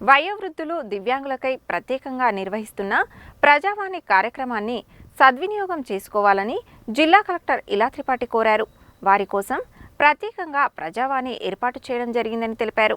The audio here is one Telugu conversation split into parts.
వయోవృద్ధులు దివ్యాంగులకై ప్రత్యేకంగా నిర్వహిస్తున్న ప్రజావాణి కార్యక్రమాన్ని సద్వినియోగం చేసుకోవాలని జిల్లా కలెక్టర్ ఇలా త్రిపాఠి కోరారు. వారి కోసం ప్రత్యేకంగా ప్రజావాణి ఏర్పాటు చేయడం జరిగిందని తెలిపారు.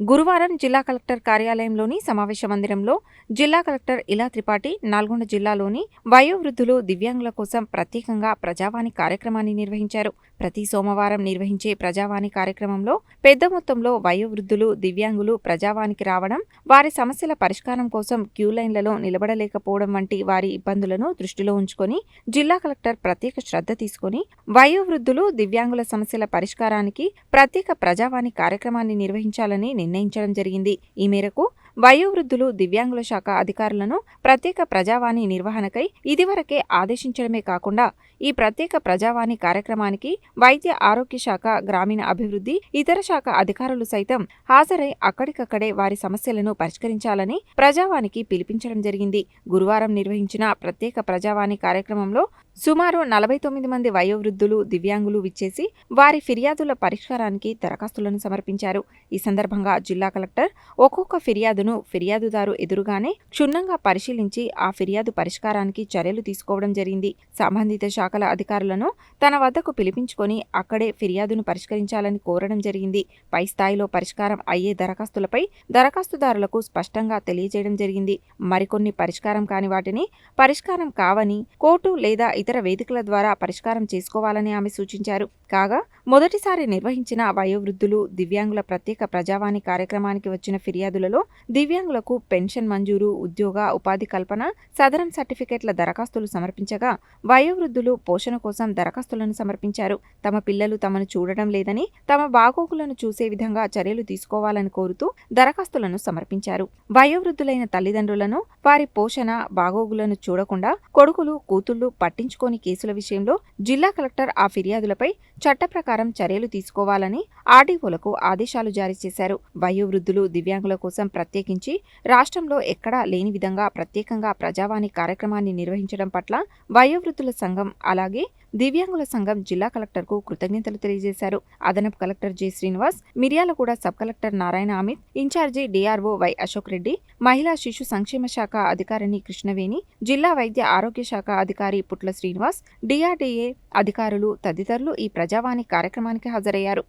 గురువారం జిల్లా కలెక్టర్ కార్యాలయంలోని సమావేశ మందిరంలో జిల్లా కలెక్టర్ ఇలా త్రిపాఠి నల్గొండ జిల్లాలోని వయోవృద్ధులు దివ్యాంగుల కోసం ప్రత్యేకంగా ప్రజావాణి కార్యక్రమాన్ని నిర్వహించారు. ప్రతి సోమవారం నిర్వహించే ప్రజావాణి కార్యక్రమంలో పెద్ద మొత్తంలో వయోవృద్ధులు దివ్యాంగులు ప్రజావానికి రావడం వారి సమస్యల పరిష్కారం కోసం క్యూ లైన్లలో నిలబడలేకపోవడం వంటి వారి ఇబ్బందులను దృష్టిలో ఉంచుకొని జిల్లా కలెక్టర్ ప్రత్యేక శ్రద్ధ తీసుకొని వయోవృద్ధులు దివ్యాంగుల సమస్యల పరిష్కారానికి ప్రత్యేక ప్రజావాణి కార్యక్రమాన్ని నిర్వహించాలని నిర్ణయించడం జరిగింది. ఈ మేరకు వయోవృద్ధులు దివ్యాంగుల శాఖ అధికారులను ప్రత్యేక ప్రజావాణి నిర్వహణకై ఇదివరకే ఆదేశించడమే కాకుండా ఈ ప్రత్యేక ప్రజావాణి కార్యక్రమానికి వైద్య ఆరోగ్య శాఖ గ్రామీణ అభివృద్ధి ఇతర శాఖ అధికారులు సైతం హాజరై అక్కడికక్కడే వారి సమస్యలను పరిష్కరించాలని ప్రజావానికి పిలిపించడం జరిగింది. గురువారం నిర్వహించిన ప్రత్యేక ప్రజావాణి కార్యక్రమంలో సుమారు నలభై తొమ్మిది మంది వయోవృద్ధులు దివ్యాంగులు విచ్చేసి వారి ఫిర్యాదుల పరిష్కారానికి దరఖాస్తులను సమర్పించారు. ఈ సందర్భంగా జిల్లా కలెక్టర్ ఒక్కొక్క ఫిర్యాదు ఫిర్యాదును ఫిర్యాదుదారు ఎదురుగానే క్షుణ్ణంగా పరిశీలించి ఆ ఫిర్యాదు పరిష్కారానికి చర్యలు తీసుకోవడం జరిగింది. సంబంధిత శాఖల అధికారులను తన వద్దకు పిలిపించుకొని అక్కడే ఫిర్యాదును పరిష్కరించాలని కోరడం జరిగింది. పై స్థాయిలో పరిష్కారం అయ్యే దరఖాస్తులపై దరఖాస్తుదారులకు స్పష్టంగా తెలియజేయడం జరిగింది. మరికొన్ని పరిష్కారం కాని వాటిని పరిష్కారం కావని కోర్టు లేదా ఇతర వేదికల ద్వారా పరిష్కారం చేసుకోవాలని ఆమె సూచించారు. కాగా మొదటిసారి నిర్వహించిన వయోవృద్ధులు దివ్యాంగుల ప్రత్యేక ప్రజావాణి కార్యక్రమానికి వచ్చిన ఫిర్యాదులలో దివ్యాంగులకు పెన్షన్ మంజూరు ఉద్యోగ ఉపాధి కల్పన సదరం సర్టిఫికెట్ల దరఖాస్తులు సమర్పించగా వయోవృద్ధులు పోషణ కోసం దరఖాస్తులను సమర్పించారు. తమ పిల్లలు తమను చూడడం లేదని తమ బాగోగులను చూసే విధంగా చర్యలు తీసుకోవాలని కోరుతూ దరఖాస్తులను సమర్పించారు. వయోవృద్ధులైన తల్లిదండ్రులను వారి పోషణ బాగోగులను చూడకుండా కొడుకులు కూతుళ్ళు పట్టించుకోని కేసుల విషయంలో జిల్లా కలెక్టర్ ఆ ఫిర్యాదులపై చట్ట ప్రకారం చర్యలు తీసుకోవాలని ఆర్డీఓలకు ఆదేశాలు జారీ చేశారు. వయోవృద్ధులు దివ్యాంగుల కోసం ప్రత్యేక ప్రత్యేకించి రాష్ట్రంలో ఎక్కడా లేని విధంగా ప్రత్యేకంగా ప్రజావాణి కార్యక్రమాన్ని నిర్వహించడం పట్ల వయోవృద్ధుల సంఘం అలాగే దివ్యాంగుల సంఘం జిల్లా కలెక్టర్కు కృతజ్ఞతలు తెలియజేశారు. అదనపు collector J. Srinivas Miryalaguda sub collector Narayana Amit in charge DRO Y. Ashok Reddy మహిళా శిశు సంక్షేమ శాఖ అధికారిని కృష్ణవేణి జిల్లా వైద్య ఆరోగ్య శాఖ అధికారి పుట్ల శ్రీనివాస్ డిఆర్డీఏ అధికారులు తదితరులు ఈ ప్రజావాణి కార్యక్రమానికి హాజరయ్యారు.